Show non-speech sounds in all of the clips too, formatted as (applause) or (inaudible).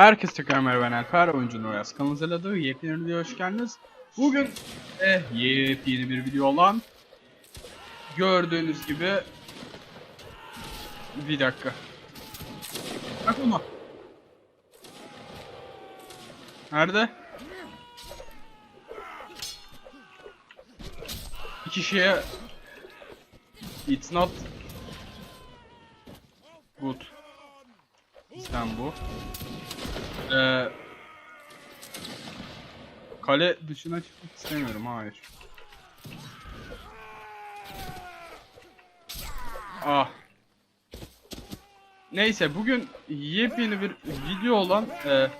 Herkese tekrar merhaba ben Alper, oyuncu Noyaz kanalımıza adı yepyeni videoya hoş geldiniz. Bugün eh, yepyeni bir video olan gördüğünüz gibi bir dakika. Bak onu. Nerede? Bir kişiye It's not good. Sen bu. Ee, kale dışına çıkmak istemiyorum. Hayır. Ah. Neyse bugün yepyeni bir video olan e,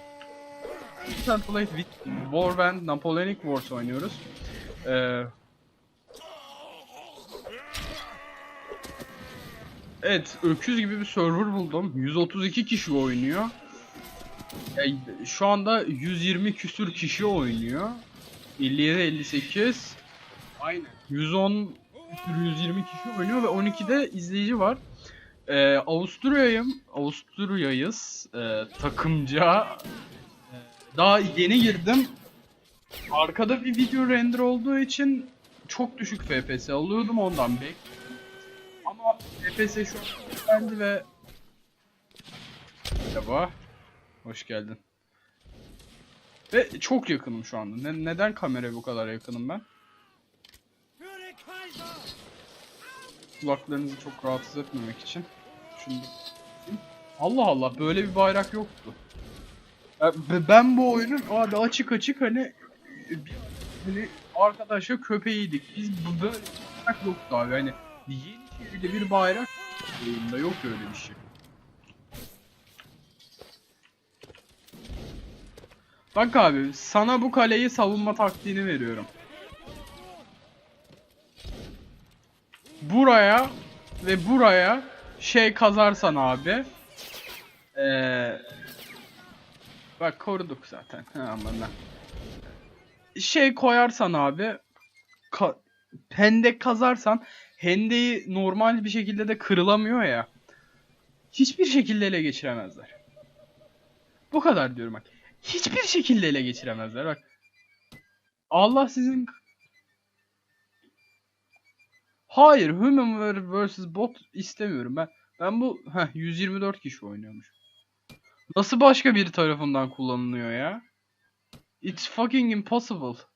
Play with Warband Napoleonic Wars oynuyoruz. E, evet, öküz gibi bir server buldum. 132 kişi oynuyor. Ya, şu anda 120 küsür kişi oynuyor. 57 58 Aynen. 110 küsür 120 kişi oynuyor ve 12'de izleyici var. Ee, Avusturya'yım. Avusturya'yız. Ee, takımca. Ee, daha yeni girdim. Arkada bir video render olduğu için çok düşük FPS alıyordum ondan bek. Ama FPS şu an ve Merhaba. Hoş geldin. Ve çok yakınım şu anda. Ne- neden kameraya bu kadar yakınım ben? Kulaklarınızı çok rahatsız etmemek için. Şunu Allah Allah böyle bir bayrak yoktu. Ben bu oyunun abi açık açık hani hani arkadaşa köpeğiydik. Biz böyle bayrak yoktu abi. Hani Yeniçeri'de bir bayrak oyunda yok öyle bir şey. Bak abi sana bu kaleyi savunma taktiğini veriyorum. Buraya ve buraya şey kazarsan abi. Ee, bak koruduk zaten. Ha. Şey koyarsan abi. Ka hendek kazarsan hendeyi normal bir şekilde de kırılamıyor ya. Hiçbir şekilde ele geçiremezler. Bu kadar diyorum bak. Hiçbir şekilde ele geçiremezler bak. Allah sizin Hayır, Human vs Bot istemiyorum ben. Ben bu heh, 124 kişi oynuyormuş. Nasıl başka biri tarafından kullanılıyor ya? It's fucking impossible.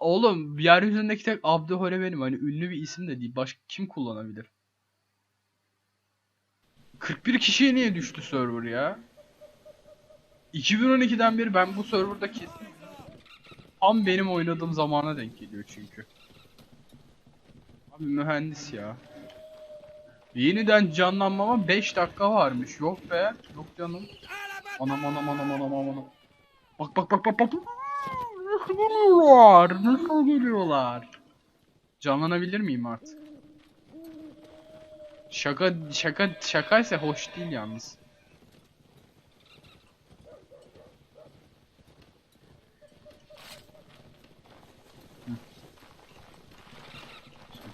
Oğlum yeryüzündeki tek Abdühore benim. Hani ünlü bir isim de değil. Başka kim kullanabilir? 41 kişiye niye düştü server ya? 2012'den beri ben bu serverda kesin tam benim oynadığım zamana denk geliyor çünkü. Abi mühendis ya. Yeniden canlanmama 5 dakika varmış. Yok be. Yok canım. Anam anam anam anam anam. Bak bak bak bak bak. Nasıl geliyorlar? Nasıl geliyorlar? Canlanabilir miyim artık? Şaka şaka şakaysa hoş değil yalnız.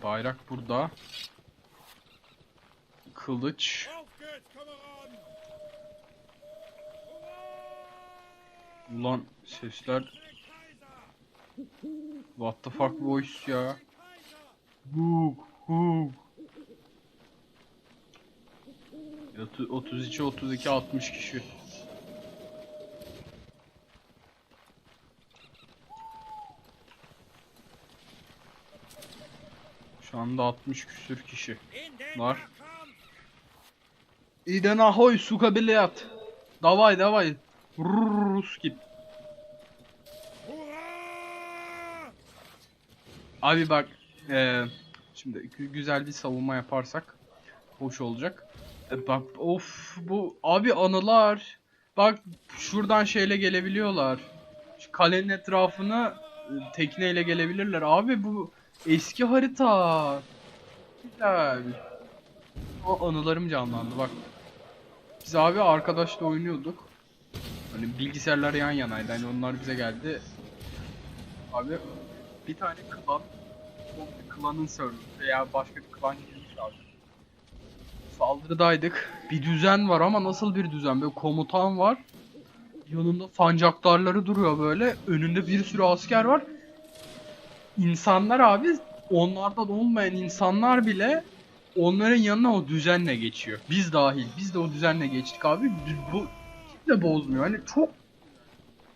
Bayrak burada. Kılıç. Ulan sesler. What the fuck voice ya. Hug hug. 32 32 60 kişi. Şu anda 60 küsür kişi var. İden ahoy suka bilet. Davay davay. Rus git. Abi bak eee şimdi gü- güzel bir savunma yaparsak hoş olacak. E, bak of bu abi anılar. Bak şuradan şeyle gelebiliyorlar. Şu kalenin etrafına e, tekneyle gelebilirler. Abi bu eski harita. Güzel. O anılarım canlandı bak. Biz abi arkadaşla oynuyorduk. Hani bilgisayarlar yan yanaydı. Hani onlar bize geldi. Abi bir tane klan o klanın server veya başka bir klan girmiş abi. Saldırıdaydık. Bir düzen var ama nasıl bir düzen? Böyle komutan var. Yanında sancaktarları duruyor böyle. Önünde bir sürü asker var. İnsanlar abi onlardan olmayan insanlar bile onların yanına o düzenle geçiyor. Biz dahil. Biz de o düzenle geçtik abi. Bu kimse bozmuyor. Hani çok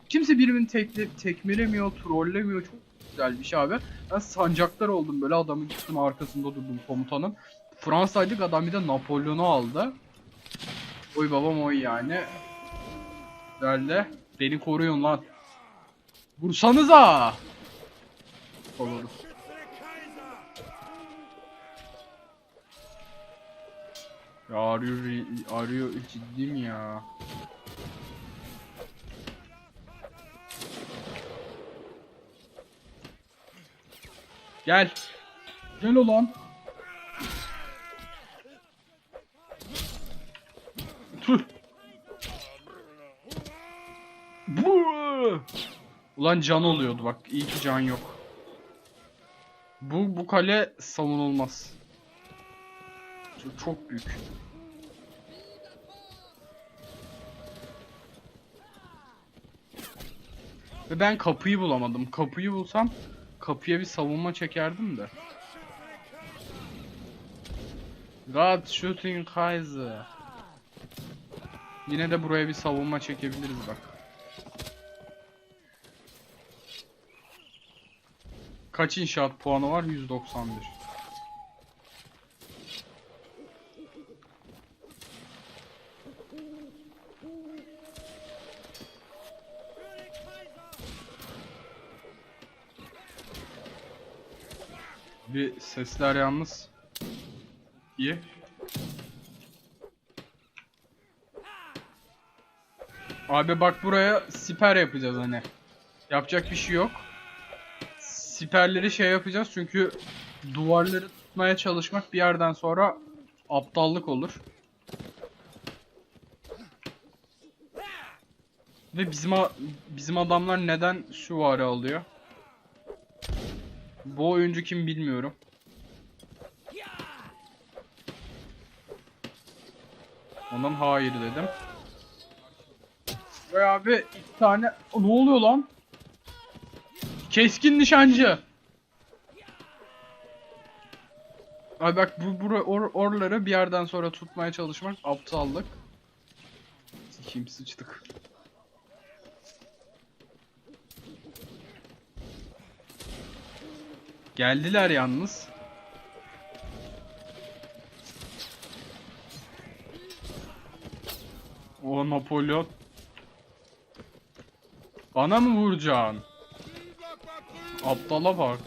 kimse birbirini tekle, tekmelemiyor, trollemiyor. Çok güzel şey abi. Ben sancaktar oldum böyle adamın gittim arkasında durdum komutanın. Fransa'ydık adam bir de Napolyon'u aldı. Oy babam oy yani. Güzel. Beni koruyun lan. Vursanıza. Oluruz. Ya arıyor, arıyor ciddi mi ya? Gel. Gel ulan. Tüh. Bu. Ulan can oluyordu bak. iyi ki can yok. Bu bu kale savunulmaz. Çok, çok büyük. Ve ben kapıyı bulamadım. Kapıyı bulsam kapıya bir savunma çekerdim de. God shooting Kaiser. Yine de buraya bir savunma çekebiliriz bak. Kaç inşaat puanı var? 191. Bir sesler yalnız. İyi. Abi bak buraya siper yapacağız hani. Yapacak bir şey yok. Siperleri şey yapacağız çünkü duvarları tutmaya çalışmak bir yerden sonra aptallık olur. Ve bizim bizim adamlar neden süvari alıyor? Bu oyuncu kim bilmiyorum. Ondan hayır dedim. Ve abi iki tane... O, ne oluyor lan? Keskin nişancı. Abi bak bu bura, or, oraları bir yerden sonra tutmaya çalışmak aptallık. Sikeyim sıçtık. Geldiler yalnız. O Napolyon. Bana mı vuracaksın? Aptala bak.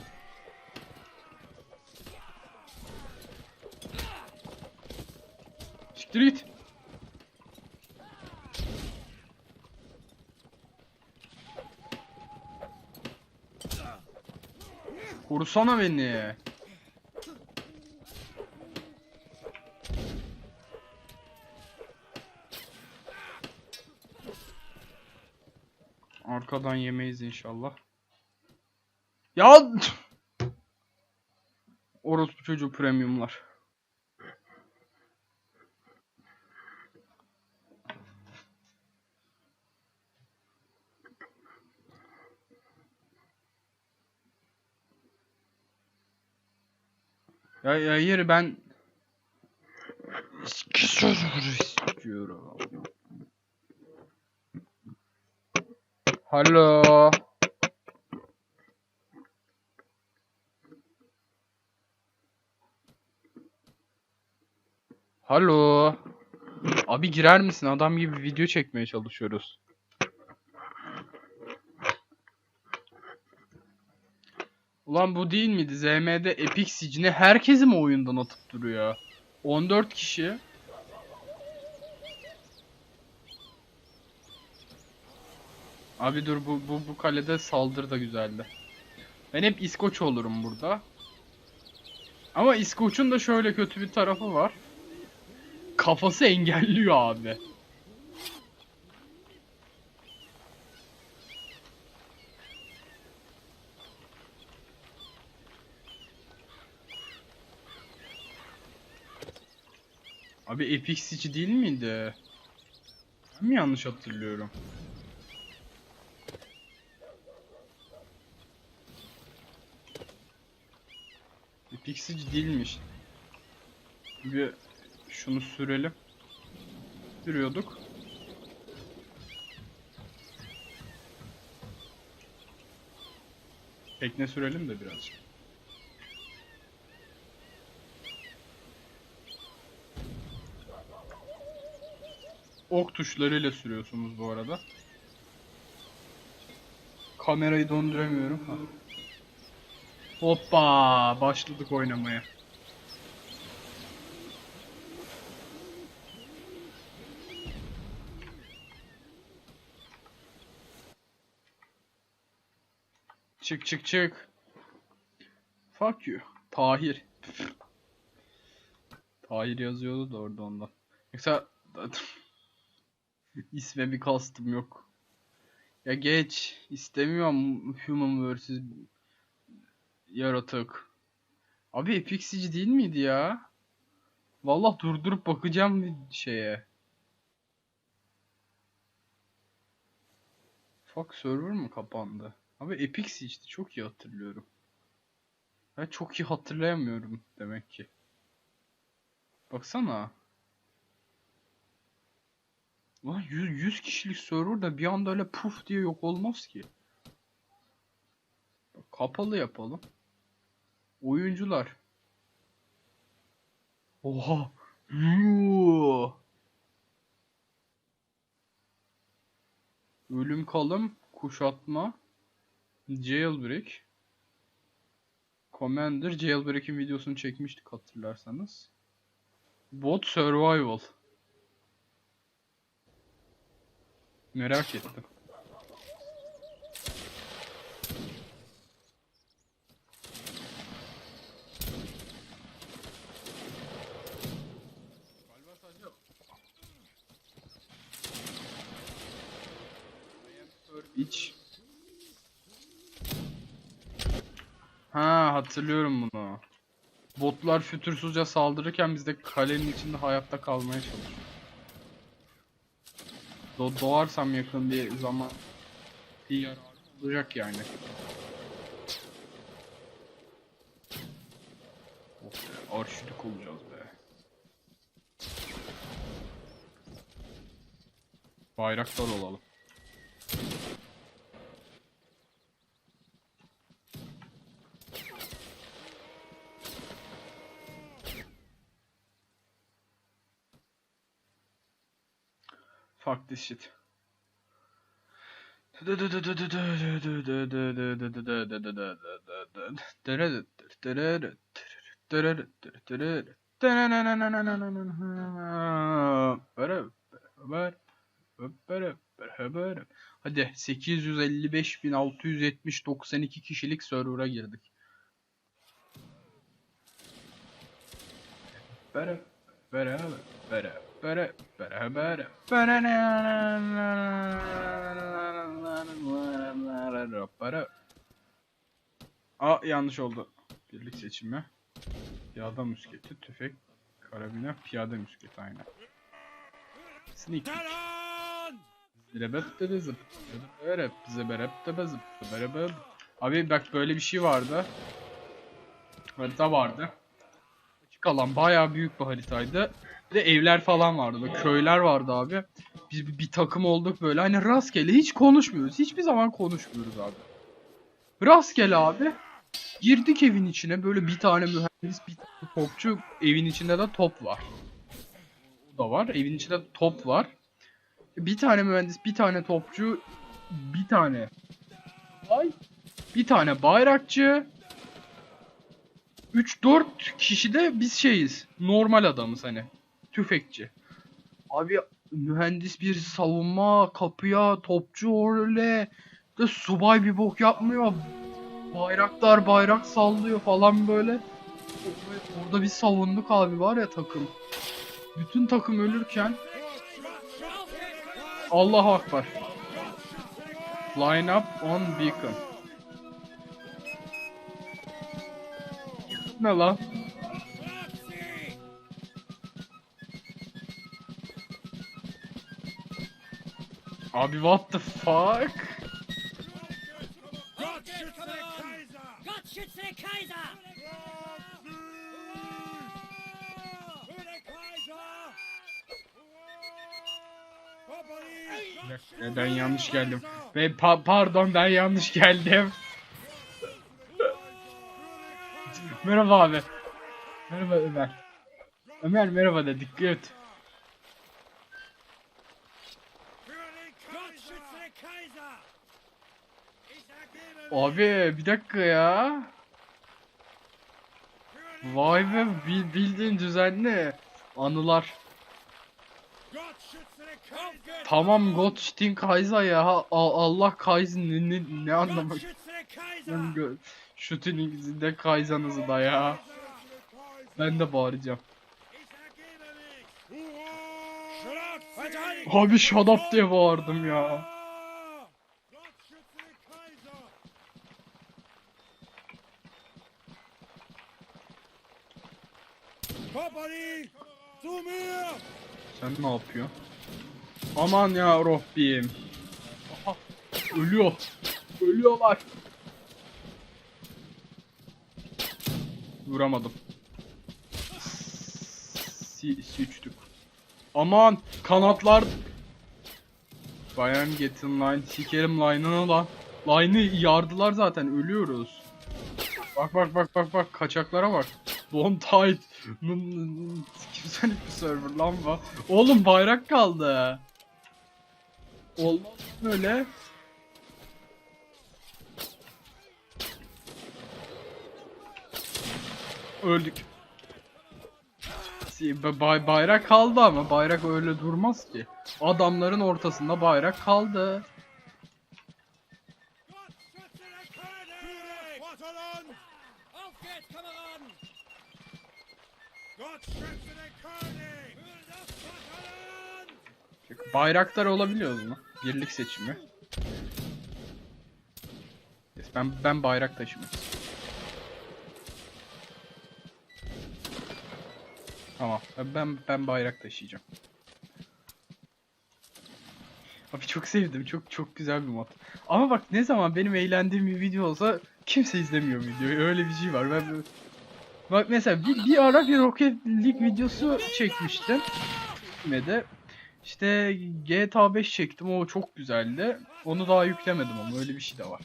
Siktir git. Korusana beni. Arkadan yemeyiz inşallah. Ya Orospu çocuğu premiumlar. Hayır ben istiyorum. Alo. Alo. Abi girer misin? Adam gibi video çekmeye çalışıyoruz. Ulan bu değil miydi? ZM'de Epic Siege'ini herkesi mi oyundan atıp duruyor? 14 kişi. Abi dur bu bu bu kalede saldırı da güzeldi. Ben hep İskoç olurum burada. Ama İskoç'un da şöyle kötü bir tarafı var. Kafası engelliyor abi. Abi Epic Siege değil miydi? Ben mi yanlış hatırlıyorum? Epic Siege değilmiş. Bir şunu sürelim. Sürüyorduk. Tekne sürelim de birazcık. Ok tuşlarıyla sürüyorsunuz bu arada. Kamerayı donduramıyorum. Ha. Hoppa! Başladık oynamaya. Çık çık çık. Fuck you. Tahir. Tahir yazıyordu da orada ondan. Yoksa isme bir kastım yok. Ya geç. istemiyorum Human vs. Yaratık. Abi Siege değil miydi ya? Vallahi durdurup bakacağım bir şeye. Fuck server mı kapandı? Abi Epic Siege'di çok iyi hatırlıyorum. Ben çok iyi hatırlayamıyorum demek ki. Baksana. Lan 100, 100 kişilik server da bir anda öyle puf diye yok olmaz ki. Kapalı yapalım. Oyuncular. Oha. Yuh. Ölüm kalım, kuşatma, jailbreak. Commander jailbreak'in videosunu çekmiştik hatırlarsanız. Bot survival. Merak ettim. İç. Ha hatırlıyorum bunu. Botlar fütursuzca saldırırken biz de kalenin içinde hayatta kalmaya çalışıyoruz. Do doğarsam yakın bir zaman bir yararı olacak yani. Of be, arşidik olacağız be. Bayraktar olalım. Fuck this shit. Hadi 855.670 kişilik server'a girdik. Bere, bere, bere, bere, bere, bere, bere. Aa yanlış oldu. Birlik seçimi. Piyada müsketi, tüfek, karabine, piyade müsketi aynen. Sneak. Zrebet de zıp. Zrebet zıberep de zıp. Zıberep. Abi bak böyle bir şey vardı. Harita vardı. Açık alan bayağı büyük bir haritaydı. De evler falan vardı. Böyle köyler vardı abi. Biz bir, bir takım olduk böyle. Hani rastgele hiç konuşmuyoruz. Hiçbir zaman konuşmuyoruz abi. Rastgele abi. Girdik evin içine böyle bir tane mühendis bir tane topçu evin içinde de top var. O da var. Evin içinde top var. Bir tane mühendis, bir tane topçu, bir tane ay, bir tane bayrakçı. 3-4 kişi de biz şeyiz. Normal adamız hani. Tüfekçi. Abi mühendis bir savunma kapıya topçu öyle de subay bir bok yapmıyor. Bayraktar bayrak sallıyor falan böyle. Orada bir savunduk abi var ya takım. Bütün takım ölürken Allahu Akbar. Line up on beacon. Ne lan? Abi what the fuck? Gott schütze den Kaiser! Für den Kaiser! Kompanie! Ben yanlış geldim. Ve pa- pardon ben yanlış geldim. merhaba abi. Merhaba Ömer. Ömer merhaba de dikkat et. Für den Gott Kaiser! schütze den Kaiser! Ich ergebe mich Abi bir dakika ya. Vay be bil- bildiğin düzenli. Anılar. Tamam Gottstein Kaiser ya. Allah Kaiser ne, ne, ne anlamak. ikisinde Kaiser'ınızı da ya. Ben de bağıracağım. Abi shut up diye bağırdım ya. Sen ne yapıyorsun? Aman ya Rabbim. Aha, ölüyor. Ölüyorlar. Vuramadım. Si sıçtık. Aman kanatlar. Bayan getin line. Sikerim line'ını lan. Line'ı yardılar zaten ölüyoruz. Bak bak bak bak bak kaçaklara bak. Bomb tight. Kimsenin bir server lan bu. Oğlum bayrak kaldı. Olmaz böyle. Öldük. Bay- bayrak kaldı ama bayrak öyle durmaz ki. Adamların ortasında bayrak kaldı. Vaterland! Bayraktar olabiliyoruz mu? Birlik seçimi. Ben ben bayrak taşımak Tamam. Ben ben bayrak taşıyacağım. Abi çok sevdim. Çok çok güzel bir mod. Ama bak ne zaman benim eğlendiğim bir video olsa kimse izlemiyor videoyu. Öyle bir şey var. Ben Bak mesela bir, bir ara bir Rocket League videosu çekmiştim. de işte GTA 5 çektim. O çok güzeldi. Onu daha yüklemedim ama öyle bir şey de var.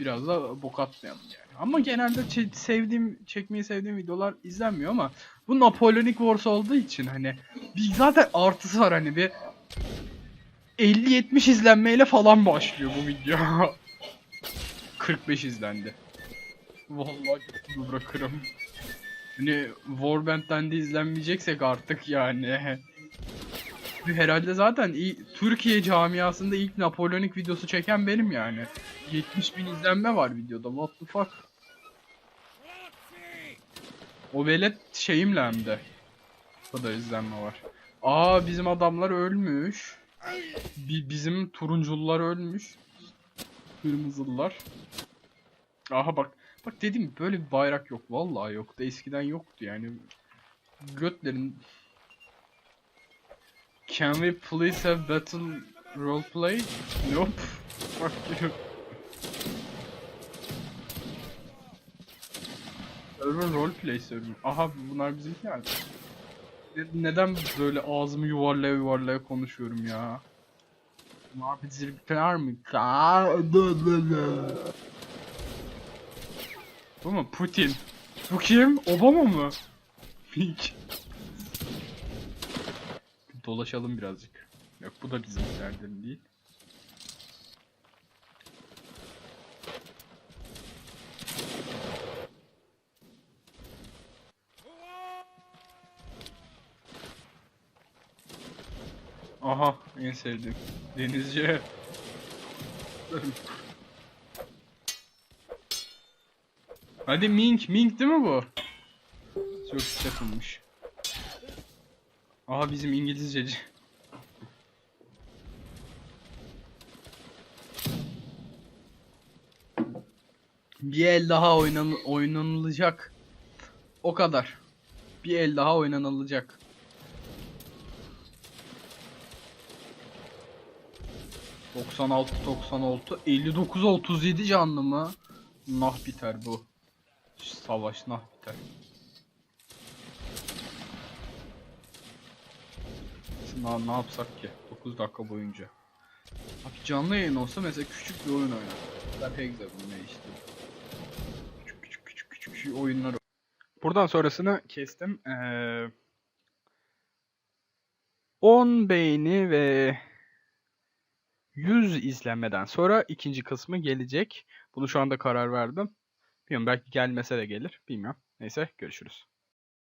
Biraz da bok atmayalım yani. Ama genelde sevdiğim, çekmeyi sevdiğim videolar izlenmiyor ama bu Napoleonic Wars olduğu için hani bir zaten artısı var hani bir 50-70 izlenmeyle falan başlıyor bu video. (laughs) 45 izlendi. Vallahi bırakırım. Hani Warband'den de izlenmeyeceksek artık yani. (laughs) Herhalde zaten Türkiye camiasında ilk Napoleonik videosu çeken benim yani. 70 bin izlenme var videoda. What the fuck? O velet şeyimle hem de. Bu kadar izlenme var. Aa bizim adamlar ölmüş. Bi- bizim turuncullar ölmüş. Kırmızılılar. Aha bak. Bak dedim böyle bir bayrak yok. Vallahi yoktu. Eskiden yoktu yani. Götlerin Can we please have battle roleplay? Nope. Fuck you. Server roleplay server. Aha bunlar bizimkiler. Ne- Neden böyle ağzımı yuvarlaya yuvarlaya konuşuyorum ya? Bunlar bizimkiler mi? Ka- Bu mu? Putin. Bu kim? Obama mı? Pink. Dolaşalım birazcık. Yok bu da bizimkilerden değil. Aha en sevdiğim. Denizci. Hadi Mink, Mink değil mi bu? Çok takılmış. Aha bizim İngilizceci. Bir el daha oynan oynanılacak. O kadar. Bir el daha oynanılacak. 96 96 59 37 canlı mı? Nah biter bu. Savaş nah biter. Şimdi ne yapsak ki 9 dakika boyunca. Abi canlı yayın olsa mesela küçük bir oyun oynar. Ben bu ne işte. Küçük küçük küçük küçük küçük oyunlar. Buradan sonrasını kestim. Ee, 10 beğeni ve 100 izlenmeden sonra ikinci kısmı gelecek. Bunu şu anda karar verdim. Bilmiyorum belki gelmese de gelir. Bilmiyorum. Neyse görüşürüz.